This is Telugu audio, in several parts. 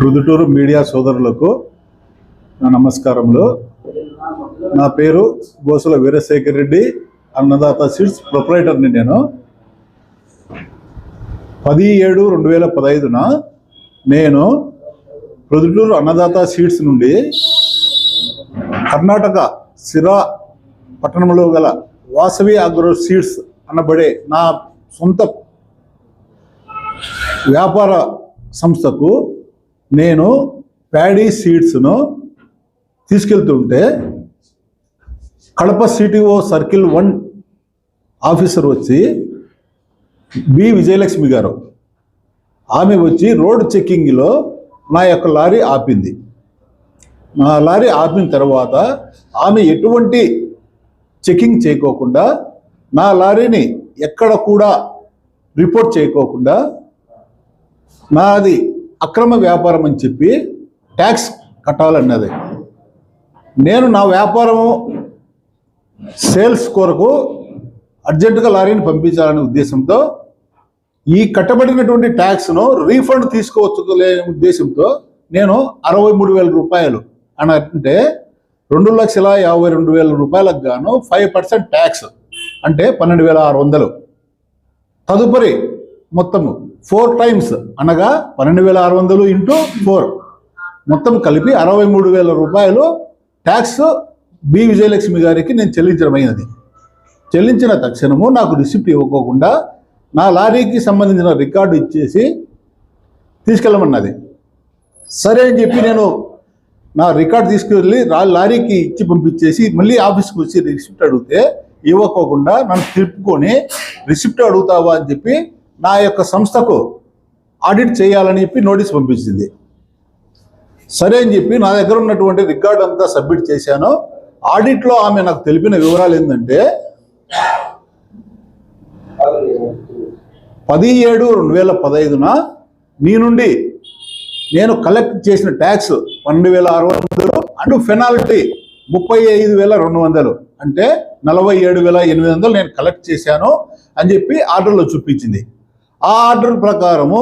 రుదుటూరు మీడియా సోదరులకు నా నమస్కారములు. నా పేరు గోసుల వీరశేఖర్ రెడ్డి అన్నదాత సీడ్స్ ప్రొపరేటర్ని నేను. పది ఏడు రెండు వేల పదహైదున నేను రుదుటూరు అన్నదాత సీడ్స్ నుండి కర్ణాటక సిరా పట్టణంలో గల వాసవి అగ్రో సీడ్స్ అనబడే నా సొంత వ్యాపార సంస్థకు నేను ప్యాడీ సీడ్స్ను తీసుకెళ్తుంటే Kadapa CTO circle one officer వచ్చి బి విజయలక్ష్మి గారు. ఆమె వచ్చి రోడ్ చెక్కింగ్లో నా యొక్క లారీ ఆపింది. నా లారీ ఆపిన తర్వాత ఆమె ఎటువంటి చెకింగ్ చేయకోకుండా నా లారీని ఎక్కడ కూడా రిపోర్ట్ చేయకోకుండా నాది అక్రమ వ్యాపారం అని చెప్పి ట్యాక్స్ కట్టాలన్నది. నేను నా వ్యాపారము సేల్స్ కొరకు అర్జెంటుగా లారీని పంపించాలనే ఉద్దేశంతో ఈ కట్టబడినటువంటి ట్యాక్స్ను రీఫండ్ తీసుకోవచ్చు లేని ఉద్దేశంతో నేను అరవై మూడు వేల రూపాయలు అని అంటే రెండు లక్షల యాభై రెండు వేల రూపాయలకు గాను ఫైవ్ పర్సెంట్ ట్యాక్స్ అంటే పన్నెండు వేల ఆరు వందలు. తదుపరి మొత్తము ఫోర్ టైమ్స్ అనగా పన్నెండు వేల ఆరు వందలు ఇంటూ ఫోర్. మొత్తం కలిపి అరవై మూడు వేల రూపాయలు ట్యాక్స్ బి విజయలక్ష్మి గారికి నేను చెల్లించడమైనది చెల్లించిన తక్షణము నాకు రిసిప్ట్ ఇవ్వకోకుండా నా లారీకి సంబంధించిన రికార్డు ఇచ్చేసి తీసుకెళ్ళమన్నది. సరే అని చెప్పి నేను నా రికార్డు తీసుకువెళ్ళి లారీకి ఇచ్చి పంపించేసి మళ్ళీ ఆఫీస్కి వచ్చి రిసిప్ట్ అడిగితే ఇవ్వకోకుండా నన్ను తిప్పుకొని రిసిప్ట్ అడుగుతావా అని చెప్పి నా యొక్క సంస్థకు ఆడిట్ చేయాలని చెప్పి నోటీస్ పంపించింది. సరే అని చెప్పి నా దగ్గర ఉన్నటువంటి రికార్డ్ అంతా సబ్మిట్ చేశాను. ఆడిట్లో ఆమె నాకు తెలిపిన వివరాలు ఏంటంటే పది ఏడు రెండు వేల పదహైదున నీ నుండి నేను కలెక్ట్ చేసిన ట్యాక్స్ పన్నెండు వేల ఆరు వందలు అండ్ పెనాల్టీ ముప్పై ఐదు వేల రెండు వందలు. అంటే నలభై ఏడు వేల ఎనిమిది వందలు నేను కలెక్ట్ చేశాను అని చెప్పి ఆర్డర్లో చూపించింది. ఆ ఆర్డర్ ప్రకారము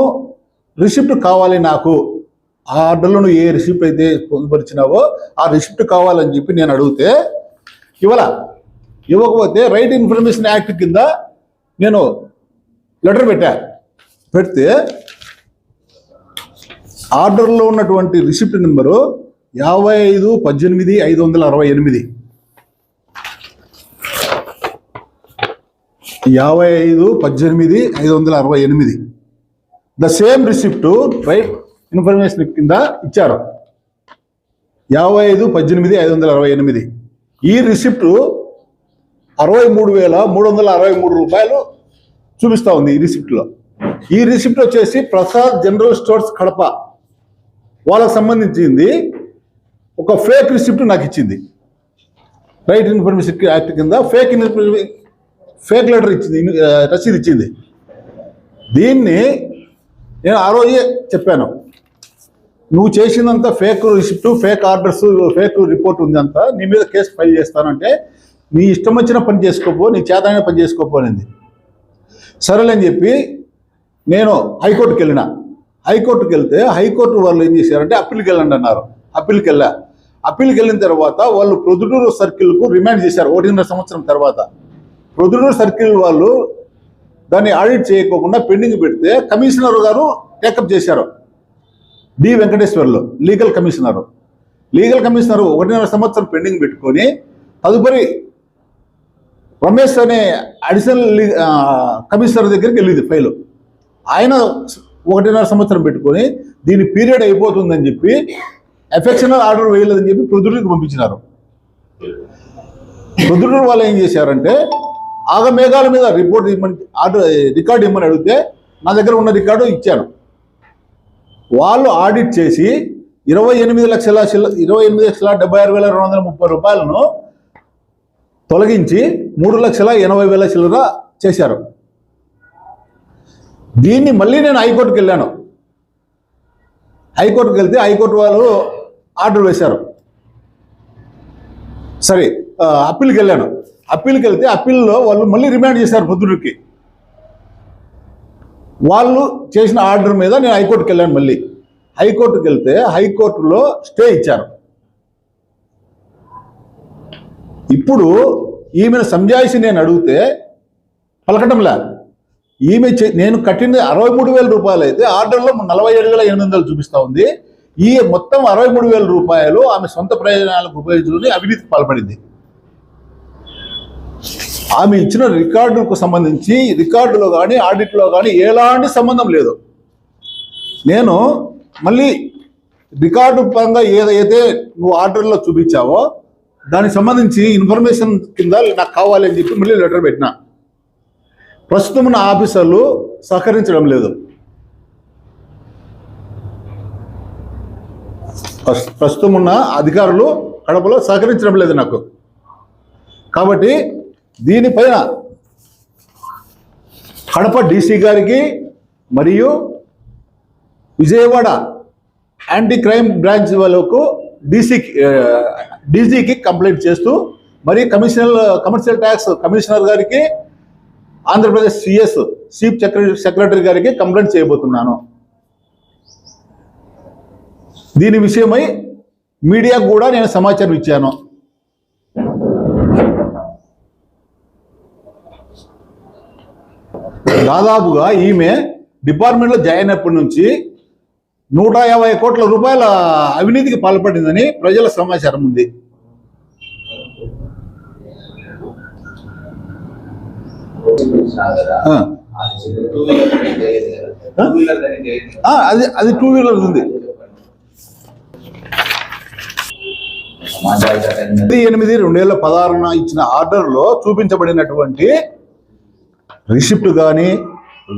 రిసిప్ట్ కావాలి నాకు. ఆ ఆర్డర్లో నువ్వు ఏ రిసిప్ట్ అయితే పొందుపరిచినావో ఆ రిసిప్ట్ కావాలని చెప్పి నేను అడిగితే ఇవ్వాల ఇవ్వకపోతే రైట్ ఇన్ఫర్మేషన్ యాక్ట్ కింద నేను లెటర్ పెట్టా. పెడితే ఆర్డర్లో ఉన్నటువంటి రిసిప్ట్ నెంబరు యాభై ఐదు పద్దెనిమిది ఐదు వందల అరవై ఎనిమిది. యాభై ఐదు పద్దెనిమిది ఐదు వందల అరవై ఎనిమిది. The same receipt right information కింద ఇచ్చారు. యాభై ఐదు పద్దెనిమిది ఐదు వందల అరవై ఎనిమిది. ఈ రిసిప్ట్ అరవై మూడు వేల మూడు వందల అరవై మూడు రూపాయలు చూపిస్తూ ఉంది ఈ రిసిప్ట్లో ఈ రిసిప్ట్ వచ్చేసి ప్రసాద్ జనరల్ స్టోర్స్ కడప. వాళ్ళకి సంబంధించింది ఒక ఫేక్ రిసిప్ట్ నాకు ఇచ్చింది. రైట్ ఇన్ఫర్మేషన్ యాక్ట్ కింద ఫేక్ ఇన్ఫర్మేషన్ ఫేక్ లెటర్ ఇచ్చింది రసీదు ఇచ్చింది. దీన్ని నేను ఆ రోజే చెప్పాను. నువ్వు చేసినంత fake receipt fake orders fake report ఉంది అంతా నీ మీద కేసు ఫైల్ చేస్తానంటే నీ ఇష్టం వచ్చిన పని చేసుకోపో నీ చేతనైన పని చేసుకోపో అనేది. సరేలేని చెప్పి నేను హైకోర్టుకి వెళ్ళిన. హైకోర్టుకి వెళ్తే హైకోర్టు వాళ్ళు ఏం చేశారంటే అప్పీల్కి వెళ్ళండి అన్నారు. అప్పీల్కి వెళ్ళా. అప్పీల్కి వెళ్ళిన తర్వాత వాళ్ళు ప్రొద్దుటూరు సర్కిల్కు రిమాండ్ చేశారు ఒకటిన్నర సంవత్సరం తర్వాత. ప్రొద్దుటూరు సర్కిల్ వాళ్ళు దాన్ని ఆడిట్ చేయకోకుండా పెండింగ్ పెడితే కమిషనర్ గారు టేకప్ చేశారు. D Venkateswarlu legal commissioner. Legal commissioner ఒకటిన్నర సంవత్సరం పెండింగ్ పెట్టుకొని తదుపరి రమేష్ అనే అడిషనల్ కమిషనర్ దగ్గరికి వెళ్ళింది ఫైలు. ఆయన ఒకటిన్నర సంవత్సరం పెట్టుకొని దీని పీరియడ్ అయిపోతుందని చెప్పి ఎఫెక్షనల్ ఆర్డర్ వేయలేదని చెప్పి ప్రొద్దుడికి పంపించినారు. ప్రొద్దుడు వాళ్ళు ఏం చేశారంటే ఆగమేఘాల మీద రిపోర్ట్ ఇమ్మని ఆర్డర్ రికార్డు ఇమ్మని అడిగితే నా దగ్గర ఉన్న రికార్డు ఇచ్చాను. వాళ్ళు ఆడిట్ చేసి ఇరవై ఎనిమిది లక్షల ఇరవై ఎనిమిది లక్షల డెబ్బై ఆరు వేల రెండు వందల ముప్పై రూపాయలను తొలగించి మూడు లక్షల ఎనభై వేల చిల్లర చేశారు. దీన్ని మళ్ళీ నేను హైకోర్టుకి వెళ్ళాను. హైకోర్టుకి వెళ్తే హైకోర్టు వాళ్ళు ఆర్డర్ వేశారు. సరే అప్పీల్కి వెళ్ళాను. అప్పీల్కి వెళ్తే అప్పీల్లో వాళ్ళు మళ్ళీ రిమాండ్ చేశారు పొద్దుడికి వాళ్ళు చేసిన ఆర్డర్ మీద నేను హైకోర్టుకి వెళ్ళాను మళ్ళీ. హైకోర్టుకి వెళ్తే హైకోర్టులో స్టే ఇచ్చారు. ఇప్పుడు ఈమెను సంజాయిషి నేను అడిగితే పలకటంలా ఈమె చే- నేను కట్టింది అరవై మూడు వేల రూపాయలు అయితే ఆర్డర్లో నలభై ఏడు వేల ఎనిమిది వందలు చూపిస్తూ ఉంది. ఈ మొత్తం అరవై మూడు వేల రూపాయలు ఆమె సొంత ప్రయోజనాలకు ఉపయోగించుకుని అవినీతికి పాల్పడింది. ఆమె ఇచ్చిన రికార్డుకు సంబంధించి రికార్డులో కానీ ఆడిట్లో కానీ ఎలాంటి సంబంధం లేదు. నేను మళ్ళీ రికార్డు పరంగా ఏదైతే నువ్వు ఆర్డర్లో చూపించావో దానికి సంబంధించి ఇన్ఫర్మేషన్ కింద నాకు కావాలి అని చెప్పి మళ్ళీ లెటర్ పెట్టిన. ప్రస్తుతం ఉన్న ఆఫీసర్లు సహకరించడం లేదు. ప్రస్- ప్రస్తుతం ఉన్న అధికారులు కడపలో సహకరించడం లేదు నాకు. కాబట్టి దీనిపైన కడప డీసీ గారికి మరియు విజయవాడ యాంటీ క్రైమ్ బ్రాంచ్ వాళ్ళకు డీసీకి డీజీకి కంప్లైంట్ చేస్తూ మరి కమిషనర్ కమర్షియల్ ట్యాక్స్ కమిషనర్ గారికి Andhra Pradesh CS chief secretary secretary గారికి కంప్లైంట్ చేయబోతున్నాను. దీని విషయమై మీడియాకు కూడా నేను సమాచారం ఇచ్చాను. దాదాపుగా ఈమె డిపార్ట్మెంట్లో జాయిన్ అయినప్పటి నుంచి నూట యాభై కోట్ల రూపాయల అవినీతికి పాల్పడిందని ప్రజల సమాచారం ఉంది. అది అది టూ వీలర్ ఉంది. ఎనిమిది రెండు వేల పదహారున ఇచ్చిన ఆర్డర్లో చూపించబడినటువంటి రిసిప్ట్ కానీ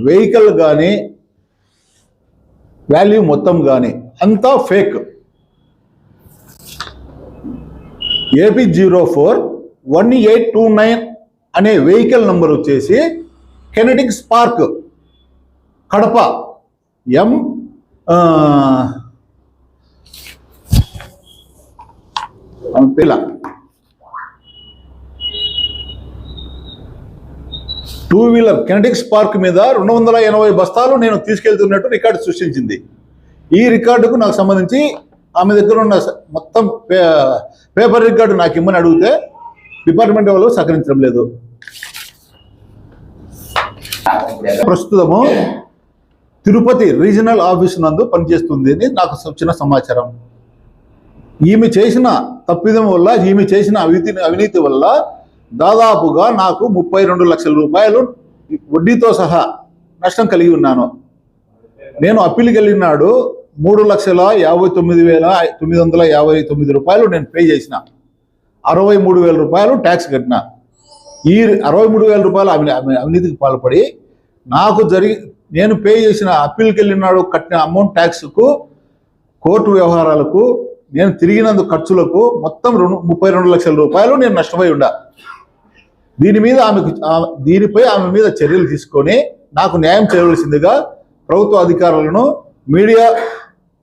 వెహికల్ కానీ వాల్యూ మొత్తం కానీ అంతా fake. AP zero four one eight two nine అనే వెహికల్ నంబర్ వచ్చేసి కెనటిక్ స్పార్క్ కడప ఎం పిల్ల టూ వీలర్ కెనటిక్స్ పార్క్ మీద రెండు వందల ఎనభై బస్తాలు నేను తీసుకెళ్తున్నట్టు రికార్డు సృష్టించింది. ఈ రికార్డుకు నాకు సంబంధించి ఆమె దగ్గర ఉన్న మొత్తం పే- పేపర్ రికార్డు నాకు ఇమ్మని అడిగితే డిపార్ట్మెంట్ వాళ్ళు సహకరించడం లేదు. ప్రస్తుతము తిరుపతి రీజనల్ ఆఫీస్ నందు పనిచేస్తుంది అని నాకు వచ్చిన సమాచారం. ఈమె చేసిన తప్పిదం వల్ల ఈమె చేసిన అవినీతి అవినీతి వల్ల దాదాపుగా నాకు ముప్పై రెండు లక్షల రూపాయలు వడ్డీతో సహా నష్టం కలిగి ఉన్నాను. నేను అప్పీల్కి వెళ్ళినాడు మూడు లక్షల యాభై తొమ్మిది వేల తొమ్మిది వందల యాభై తొమ్మిది రూపాయలు నేను పే చేసిన. అరవై మూడు వేల రూపాయలు ట్యాక్స్ కట్టిన. ఈ అరవై మూడు వేల రూపాయలు అవి- అవినీతికి పాల్పడి నాకు జరిగి నేను పే చేసిన అప్పీల్కి వెళ్ళినాడు కట్టిన అమౌంట్ ట్యాక్స్కు కోర్టు వ్యవహారాలకు నేను తిరిగినందుకు ఖర్చులకు మొత్తం రెండు ముప్పై రెండు లక్షల రూపాయలు నేను నష్టమై ఉండా. దీని మీద ఆమెకు దీనిపై ఆమె మీద చర్యలు తీసుకొని నాకు న్యాయం చేయవలసిందిగా ప్రభుత్వ అధికారులను మీడియా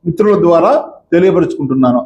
మిత్రుల ద్వారా తెలియపరుచుకుంటున్నాను.